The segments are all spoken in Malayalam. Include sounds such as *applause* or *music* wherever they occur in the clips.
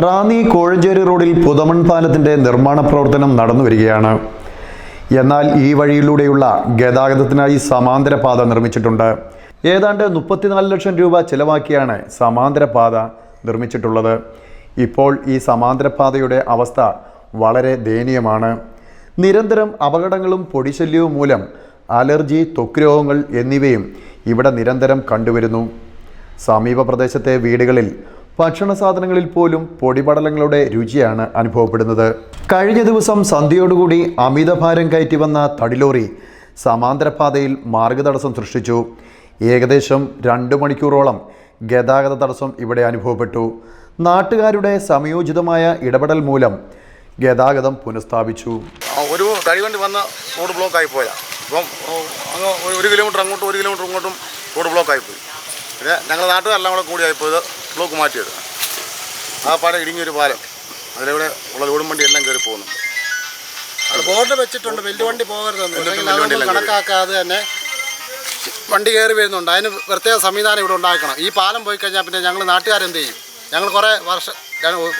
റാന്നി കോഴഞ്ചേരി റോഡിൽ പുതമൺ പാലത്തിന്റെ നിർമ്മാണ പ്രവർത്തനം നടന്നു വരികയാണ്. എന്നാൽ ഈ വഴിയിലൂടെയുള്ള ഗതാഗതത്തിനായി സമാന്തര പാത നിർമ്മിച്ചിട്ടുണ്ട്. ഏതാണ്ട് മുപ്പത്തിനാല് ലക്ഷം രൂപ ചിലവാക്കിയാണ് സമാന്തര പാത നിർമ്മിച്ചിട്ടുള്ളത്. ഇപ്പോൾ ഈ സമാന്തര പാതയുടെ അവസ്ഥ വളരെ ദയനീയമാണ്. നിരന്തരം അപകടങ്ങളും പൊടിശല്യവും മൂലം അലർജി ത്വക്ക് രോഗങ്ങൾ എന്നിവയും ഇവിടെ നിരന്തരം കണ്ടുവരുന്നു. സമീപ പ്രദേശത്തെ വീടുകളിൽ ഭക്ഷണ സാധനങ്ങളിൽ പോലും പൊടിപടലങ്ങളുടെ രുചിയാണ് അനുഭവപ്പെടുന്നത്. കഴിഞ്ഞ ദിവസം സന്ധ്യയോടുകൂടി അമിതഭാരം കയറ്റി വന്ന തടിലോറി സമാന്തരപാതയിൽ മാർഗതടസ്സം സൃഷ്ടിച്ചു. ഏകദേശം രണ്ട് മണിക്കൂറോളം ഗതാഗത തടസ്സം ഇവിടെ അനുഭവപ്പെട്ടു. നാട്ടുകാരുടെ സമയോചിതമായ ഇടപെടൽ മൂലം ഗതാഗതം പുനഃസ്ഥാപിച്ചു. ഒരു തടിവണ്ടി വന്ന് റോഡ് ബ്ലോക്ക് ആയി പോയാ അപ്പം അങ്ങ് ഒരു- കിലോമീറ്റർ അങ്ങോട്ടും ഒരു കിലോമീറ്റർ ഇങ്ങോട്ടും റോഡ് ബ്ലോക്ക് പോയി. പിന്നെ ഞങ്ങൾ നാട്ടുകാരെല്ലാം കൂടെ കൂടി ആയിപ്പോയത് ബ്ലോക്ക് മാറ്റിയത് ആ പാലം ഇടുങ്ങിയൊരു പാലം. അതിലൂടെ ഉള്ള ലോഡും വണ്ടി എല്ലാം കയറി പോകുന്നുണ്ട് ബോർഡ് വെച്ചിട്ടുണ്ട്. വലിയ വണ്ടി പോകരുതെന്ന് കയറി. കണക്കാക്കാതെ തന്നെ വണ്ടി കയറി വരുന്നുണ്ട്. അതിന് പ്രത്യേക സംവിധാനം ഇവിടെ ഉണ്ടാക്കണം. ഈ പാലം പോയി കഴിഞ്ഞാൽ പിന്നെ ഞങ്ങൾ നാട്ടുകാരെന്ത് ചെയ്യും? ഞങ്ങൾ കുറേ വർഷം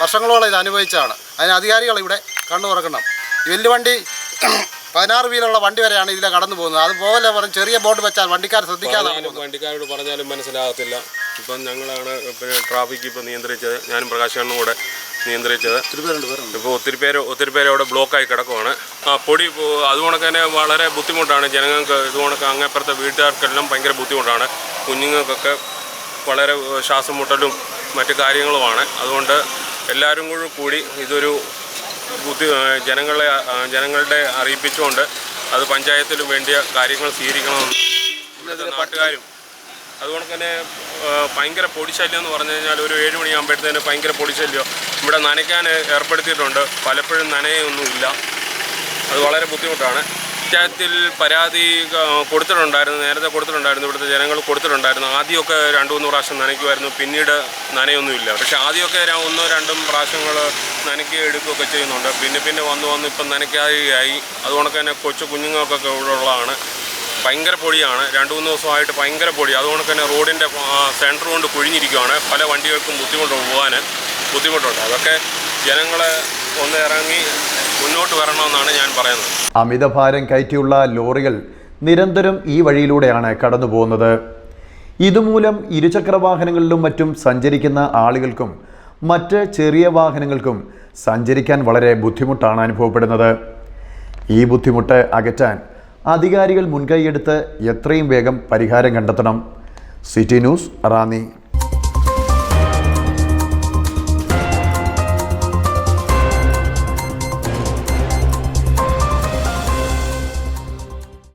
വർഷങ്ങളോളം ഇത് അനുഭവിച്ചാണ് അതിന് അധികാരികൾ ഇവിടെ കണ്ണു തുറക്കണം. വലിയ വണ്ടി *clears throat* പതിനാറ് വീലുള്ള വണ്ടി വരെയാണ് ഇതിലെ കടന്നു പോകുന്നത് അത് പോലെ പറഞ്ഞ് ചെറിയ ബോർഡ് വെച്ചാൽ വണ്ടിക്കാർ ശ്രദ്ധിക്കാതെ വണ്ടിക്കാരോട് പറഞ്ഞാലും മനസ്സിലാകത്തില്ല. ഇപ്പം ഞങ്ങളാണ് പിന്നെ ട്രാഫിക് ഇപ്പം നിയന്ത്രിച്ചത്. ഞാനും പ്രകാശനും കൂടെ നിയന്ത്രിച്ചത്. ഇപ്പോൾ ഒത്തിരി പേര് ഒത്തിരി പേര് അവിടെ ബ്ലോക്കായി കിടക്കുവാണ്. ആ പൊടി അതുകൊണ്ടൊക്കെ തന്നെ വളരെ ബുദ്ധിമുട്ടാണ്. ജനങ്ങൾക്ക് ഇതുകൊണ്ടൊക്കെ അങ്ങേപ്പുറത്തെ വീട്ടുകാർക്കെല്ലാം ഭയങ്കര ബുദ്ധിമുട്ടാണ്. കുഞ്ഞുങ്ങൾക്കൊക്കെ വളരെ ശ്വാസം മുട്ടലും മറ്റു കാര്യങ്ങളുമാണ്. അതുകൊണ്ട് എല്ലാവരും കൂടി കൂടി ഇതൊരു ബുദ്ധി ജനങ്ങളെ ജനങ്ങളുടെ അറിയിപ്പിച്ചുകൊണ്ട് അത് പഞ്ചായത്തിലും വേണ്ടിയ കാര്യങ്ങൾ സ്വീകരിക്കണമെന്ന് നാട്ടുകാരും അതുകൊണ്ട് തന്നെ ഭയങ്കര പൊടിശല്യം എന്ന് പറഞ്ഞു കഴിഞ്ഞാൽ ഒരു ഏഴ് മണിയാകുമ്പോഴത്തേന് ഭയങ്കര പൊടിശല്യം. ഇവിടെ നനയ്ക്കാൻ ഏർപ്പെടുത്തിയിട്ടുണ്ട്. പലപ്പോഴും നനയൊന്നുമില്ല. അത് വളരെ ബുദ്ധിമുട്ടാണ്. പഞ്ചായത്തിൽ പരാതി കൊടുത്തിട്ടുണ്ടായിരുന്നു. നേരത്തെ കൊടുത്തിട്ടുണ്ടായിരുന്നു. ഇവിടുത്തെ ജനങ്ങൾ കൊടുത്തിട്ടുണ്ടായിരുന്നു. ആദ്യമൊക്കെ രണ്ട് മൂന്ന് പ്രാവശ്യം നനയ്ക്കുമായിരുന്നു. പിന്നീട് നനയൊന്നുമില്ല. പക്ഷേ ആദ്യമൊക്കെ ഒന്നോ രണ്ടും പ്രാവശ്യങ്ങൾ നനയ്ക്കുക എടുക്കുകയൊക്കെ ചെയ്യുന്നുണ്ട്. പിന്നെ പിന്നെ വന്ന് വന്ന് ഇപ്പം നനയ്ക്കാതെയായി. അതുകൊണ്ടൊക്കെ തന്നെ കൊച്ചു കുഞ്ഞുങ്ങൾക്കൊക്കെ ഇവിടെ ഉള്ളതാണ്. ഭയങ്കര പൊടിയാണ്. രണ്ട് മൂന്ന് ദിവസമായിട്ട് ഭയങ്കര പൊടി. അതുകൊണ്ട് തന്നെ റോഡിന്റെ സെന്റർ കൊണ്ട് കുഴിഞ്ഞിരിക്കുകയാണ് പല വണ്ടികൾക്കും ബുദ്ധിമുട്ട് പോകാൻ ബുദ്ധിമുട്ടുണ്ട്. അതൊക്കെ ജനങ്ങളെ ഒന്ന് ഇറങ്ങി മുന്നോട്ട് വരണമെന്നാണ് ഞാൻ പറയുന്നത്. അമിതഭാരം കയറ്റിയുള്ള ലോറികൾ നിരന്തരം ഈ വഴിയിലൂടെയാണ് കടന്നു പോകുന്നത്. ഇതുമൂലം ഇരുചക്ര വാഹനങ്ങളിലും മറ്റും സഞ്ചരിക്കുന്ന ആളുകൾക്കും മറ്റ് ചെറിയ വാഹനങ്ങൾക്കും സഞ്ചരിക്കാൻ വളരെ ബുദ്ധിമുട്ടാണ് അനുഭവപ്പെടുന്നത്. ഈ ബുദ്ധിമുട്ട് അകറ്റാൻ അധികാരികൾ മുൻകൈയെടുത്ത് എത്രയും വേഗം പരിഹാരം കണ്ടെത്തണം. City news Ranni.